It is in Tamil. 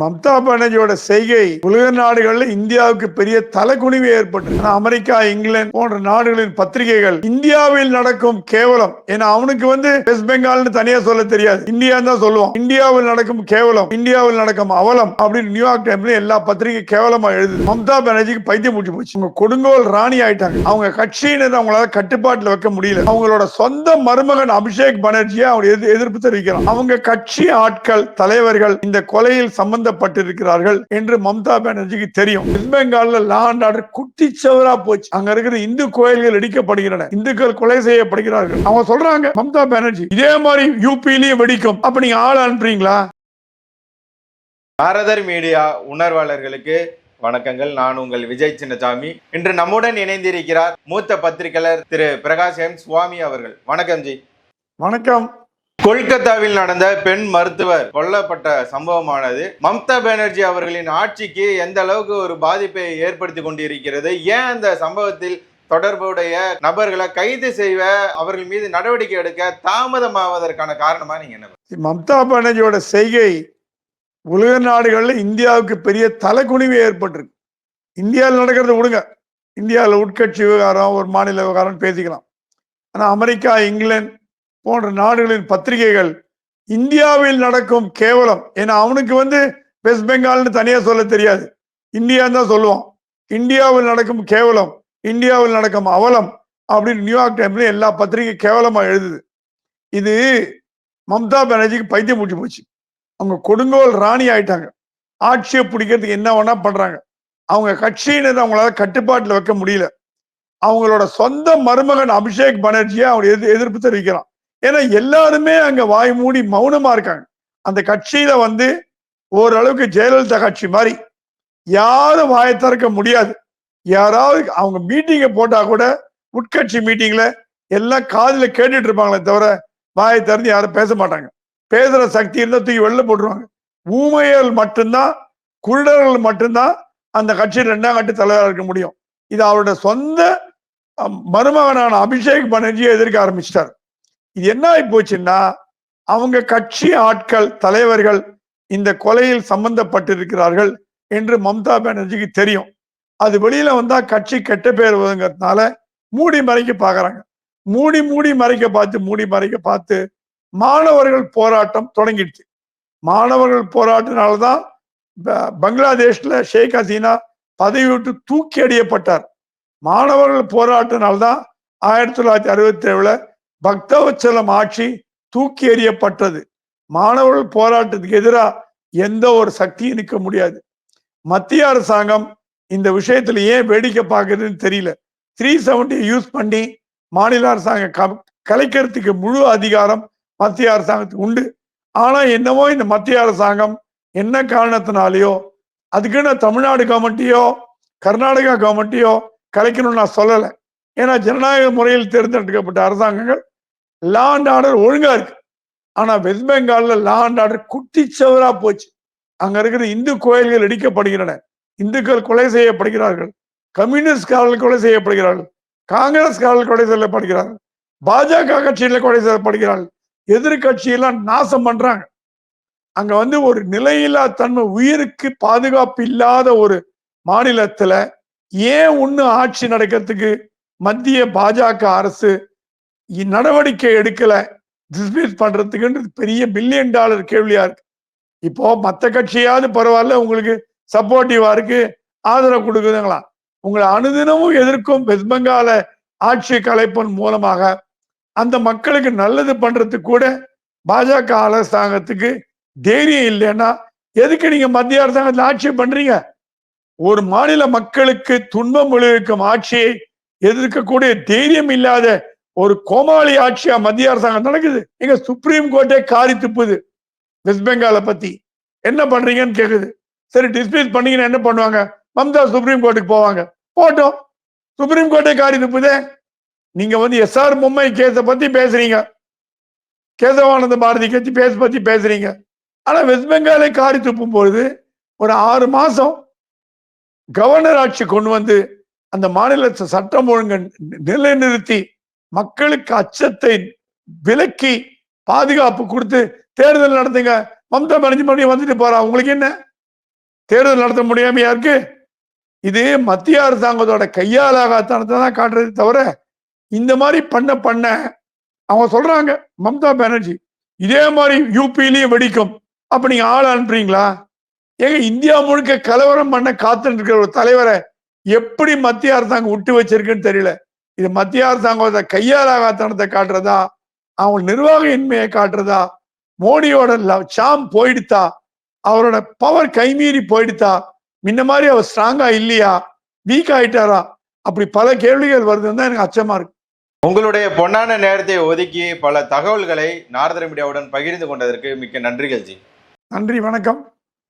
மம்தா பானர்ஜியோட செய்கை உலக நாடுகளில் இந்தியாவுக்கு பெரிய தலைக்குனிவு ஏற்பட்டு அமெரிக்கா இங்கிலாந்து போன்ற நாடுகளின் பத்திரிகைகள் இந்தியாவில் நடக்கும் கேவலம். ஏன்னா அவனுக்கு வந்து வெஸ்ட் பெங்கால்னு தனியா சொல்ல தெரியாது. இந்தியா தான் சொல்லுவான். இந்தியாவில் நடக்கும் கேவலம் இந்தியாவில் நடக்கும் அவலம் அப்படின்னு நியூயார்க் டைம்ல எல்லா பத்திரிகை கேவலமா எழுது மம்தா பானர்ஜிக்கு பைத்தியம் முடிச்சு போச்சு. அவங்க கொடுங்கோல் ராணி ஆயிட்டாங்க. அவங்க கட்சியினர் அவங்களால கட்டுப்பாட்டுல வைக்க முடியல. அவங்களோட சொந்த மருமகன் அபிஷேக் பானர்ஜியை அவங்க எதிர்ப்பு தெரிவிக்கிறான். அவங்க கட்சி ஆட்கள் தலைவர்கள் இந்த கொலையில் சம்பந்தப்பட்டிருக்கிறார்கள் என்று மம்தா பானர்ஜிக்கு தெரியும். வெஸ்ட் பெங்கால்ல லா அண்ட் ஆர்டர் குட்டிச்சவரா போச்சு. அங்க இருக்கிற இந்து கோயில்கள் இடிக்கப்படுகின்றன. இந்துக்கள் கொலை செய்யப்படுகிறார்கள். அவங்க சொல்றாங்க மம்தா பானர்ஜி இதே மாதிரி யூபிலையும் வெடிக்கும். அப்ப நீங்க ஆள் அனுப்புறீங்களா? நாரதர் மீடியா உணர்வாளர்களுக்கு வணக்கங்கள். நான் உங்கள் விஜய் சின்னசாமி. இன்று நம்முடன் இணைந்திருக்கிறார் மூத்த பத்திரிகையாளர் திரு பிரகாஷ் எம். சுவாமி அவர்கள். வணக்கம் ஜி. வணக்கம். கொல்கத்தாவில் நடந்த பெண் மருத்துவர் கொல்லப்பட்ட சம்பவமானது. மம்தா பானர்ஜி அவர்களின் ஆட்சிக்கு எந்த அளவுக்கு ஒரு பாதிப்பை ஏற்படுத்தி கொண்டிருக்கிறது? ஏன் அந்த சம்பவத்தில் தொடர்புடைய நபர்களை கைது செய்வ அவர்கள் மீது நடவடிக்கை எடுக்க தாமதமாவதற்கான காரணமா நீங்க என்ன மம்தா பானர்ஜியோட செய்கை. உலக நாடுகளில் இந்தியாவுக்கு பெரிய தலைக்குனிவு ஏற்பட்டிருக்கு. இந்தியாவில் நடக்கிறத விடுங்க. இந்தியாவில் உட்கட்சி விவகாரம் ஒரு மாநில விவகாரம் பேசிக்கலாம். ஆனால் அமெரிக்கா இங்கிலாந்து போன்ற நாடுகளின் பத்திரிகைகள் இந்தியாவில் நடக்கும் கேவலம். ஏன்னா அவனுக்கு வந்து வெஸ்ட் பெங்கால்னு தனியாக சொல்ல தெரியாது. இந்தியான்னு தான் சொல்லுவான். இந்தியாவில் நடக்கும் கேவலம் இந்தியாவில் நடக்கும் அவலம் அப்படின்னு நியூயார்க் டைம்ல எல்லா பத்திரிகை கேவலமாக எழுதுது. இது மம்தா பானர்ஜிக்கு பைத்தியம் முடிச்சு போச்சு. அவங்க கொடுங்கோல் ராணி ஆயிட்டாங்க. ஆட்சியை பிடிக்கிறதுக்கு என்ன வேணா பண்றாங்க. அவங்க கட்சியினர் அவங்களால கட்டுப்பாட்டில் வைக்க முடியல. அவங்களோட சொந்த மருமகன் அபிஷேக் பானர்ஜியை அவங்க எதிர்- எதிர்ப்பு தெரிவிக்கிறான். ஏன்னா எல்லாருமே அங்க வாய் மூடி மௌனமா இருக்காங்க. அந்த கட்சியில வந்து ஓரளவுக்கு ஜெயலலிதா கட்சி மாதிரி யாரும் வாயை திறக்க முடியாது. யாராவது அவங்க மீட்டிங்கை போட்டா கூட உட்கட்சி மீட்டிங்ல எல்லாம் காதில் கேட்டுட்டு இருப்பாங்களே தவிர வாயை திறந்து யாரும் பேச மாட்டாங்க. பேசுற சக்தி இருந்தால் தூக்கி வெளில போட்டுருவாங்க. ஊமையர்கள் மட்டும்தான் குருடர்கள் மட்டும்தான் அந்த கட்சியில் ரெண்டாம் கட்டு தலைவராக இருக்க முடியும். இது அவரோட சொந்த மருமகனான அபிஷேக் பானர்ஜியை எதிர்க்க ஆரம்பிச்சிட்டார். இது என்ன ஆகி போச்சுன்னா அவங்க கட்சி ஆட்கள் தலைவர்கள் இந்த கொலையில் சம்பந்தப்பட்டிருக்கிறார்கள் என்று மம்தா பானர்ஜிக்கு தெரியும். அது வெளியில வந்தா கட்சி கெட்ட பேர் வருங்கிறதுனால மூடி மறைக்க பாக்குறாங்க. மூடி மூடி மறைக்க பார்த்து மூடி மறைக்க பார்த்து மாணவர்கள் போராட்டம் தொடங்கிடுச்சு. மாணவர்கள் போராட்டினால்தான் பங்களாதேஷ்ல ஷேக் ஹசீனா பதவி விட்டு தூக்கி அடியப்பட்டார் மாணவர்கள் போராட்டினால்தான் ஆயிரத்தி தொள்ளாயிரத்தி அறுபத்தி ஏழுல பக்தவச்சலம் ஆட்சி தூக்கி எறியப்பட்டது. மாணவர்கள் போராட்டத்துக்கு எதிராக எந்த ஒரு சக்தியும் நிற்க முடியாது. மத்திய அரசாங்கம் இந்த விஷயத்துல ஏன் வேடிக்கை பார்க்குதுன்னு தெரியல. த்ரீ செவன்டி யூஸ் பண்ணி மாநில அரசாங்கம் க- கலைக்கிறதுக்கு முழு அதிகாரம் மத்திய அரசாங்கத்துக்கு உண்டு. ஆனா என்னவோ இந்த மத்திய அரசாங்கம் என்ன காரணத்தினாலேயோ அதுக்குன்னு தமிழ்நாடு கவர்மெண்ட்டையோ கர்நாடகா கவர்மெண்ட்டையோ கலைக்கணும்னு நான் சொல்லலை. ஏன்னா ஜனநாயக முறையில் தேர்ந்தெடுக்கப்பட்ட அரசாங்கங்கள் லா அண்ட் ஆர்டர் ஒழுங்கா இருக்கு. ஆனா வெஸ்ட் பெங்கால்ல லா அண்ட் ஆர்டர் குட்டிச்சவரா போச்சு. அங்க இருக்கிற இந்து கோயில்கள் இடிக்கப்படுகின்றன. இந்துக்கள் கொலை செய்யப்படுகிறார்கள். கம்யூனிஸ்ட்காரர்கள் கொலை செய்யப்படுகிறார்கள். காங்கிரஸ்காரர்கள் கொலை செய்யப்படுகிறார்கள். பாஜக கட்சியில கொலை செய்யப்படுகிறார்கள். எதிர்கட்சியெல்லாம் நாசம் பண்றாங்க. அங்க வந்து ஒரு நிலையில்லா தன்மை உயிருக்கு பாதுகாப்பு இல்லாத ஒரு மாநிலத்துல ஏன் ஒண்ணு ஆட்சி நடக்கிறதுக்கு மத்திய பாஜக அரசு நடவடிக்கை எடுக்கல. டிஸ்மிஸ் பண்றதுக்குன்றது பெரிய பில்லியன் டாலர் கேள்வியா இருக்கு. இப்போ மற்ற கட்சியாவது பரவாயில்ல உங்களுக்கு சப்போர்ட்டிவா இருக்கு ஆதரவு கொடுக்குதுங்களா? உங்களை அனுதினமும் எதிர்க்கும் வெஸ்ட் பெங்கால ஆட்சி கலைப்பன் மூலமாக அந்த மக்களுக்கு நல்லது பண்றதுக்கு கூட பாஜக அரசாங்கத்துக்கு தைரியம் இல்லைன்னா எதுக்கு நீங்க மத்திய அரசாங்கத்தில் ஆட்சி பண்றீங்க? ஒரு மாநில மக்களுக்கு துன்பம் விளைவிக்கும் ஆட்சியை எதிர்க்கக்கூடிய தைரியம் இல்லாத ஒரு கோமாளி ஆட்சியா மத்திய அரசாங்கம் நடக்குது. எங்க சுப்ரீம் கோர்ட்டே காரி துப்புது. வெஸ்ட் பெங்காலை பத்தி. என்ன பண்றீங்கன்னு கேக்குது. சரி டிஸ்மிஸ் பண்ணீங்கன்னா என்ன பண்ணுவாங்க? மம்தா சுப்ரீம் கோர்ட்டுக்கு போவாங்க. போட்டோம். சுப்ரீம் கோர்ட்டே காரி துப்புதே. நீங்க வந்து எஸ்ஆர் மும்பை கேஸை பத்தி பேசுறீங்க. கேசவானந்த பாரதி கட்சி பேஸ் பத்தி பேசுறீங்க. ஆனா வெஸ்ட் பெங்காலை காரி துப்பும் பொழுது ஒரு ஆறு மாசம் கவர்னர் ஆட்சி கொண்டு வந்து அந்த மாநில சட்டம் ஒழுங்கு நிலைநிறுத்தி மக்களுக்கு அச்சத்தை விலக்கி பாதுகாப்பு கொடுத்து தேர்தல் நடத்துங்க. மம்தா பானர்ஜி மறுபடியும் வந்துட்டு போறா உங்களுக்கு என்ன? தேர்தல் நடத்த முடியாமையா இருக்கு இது மத்திய அரசாங்கத்தோட கையாலாகத்தனத்தை தான் காட்டுறது தவிர இந்த மாதிரி பண்ண பண்ண அவங்க சொல்றாங்க மம்தா பானர்ஜி இதே மாதிரி யூபிலையும் வெடிக்கும். அப்ப நீங்க ஆள் அனுப்புறீங்களா? ஏங்க இந்தியா முழுக்க கலவரம் பண்ண காத்துட்டு இருக்கிற ஒரு தலைவரை எப்படி மத்திய அரசாங்கம் விட்டு வச்சிருக்குன்னு தெரியல. இது மத்திய அரசாங்கத்தோட கையாலாகத்தனத்தை காட்டுறதா? அவங்க நிர்வாக இன்மையை காட்டுறதா? மோடியோட சாம் போயிடுத்தா? அவரோட பவர் கைமீறி போயிடுத்தா? முன்ன மாதிரி அவர் ஸ்ட்ராங்கா இல்லையா? வீக் ஆயிட்டாரா? அப்படி பல கேள்விகள் வருதுன்னு தான் எனக்கு அச்சமா இருக்கு. உங்களுடைய பொன்னான நேரத்தை ஒதுக்கி பல தகவல்களை நாரதர மீடியாவுடன் பகிர்ந்து கொண்டதற்கு மிக்க நன்றிகள் ஜி. நன்றி வணக்கம்.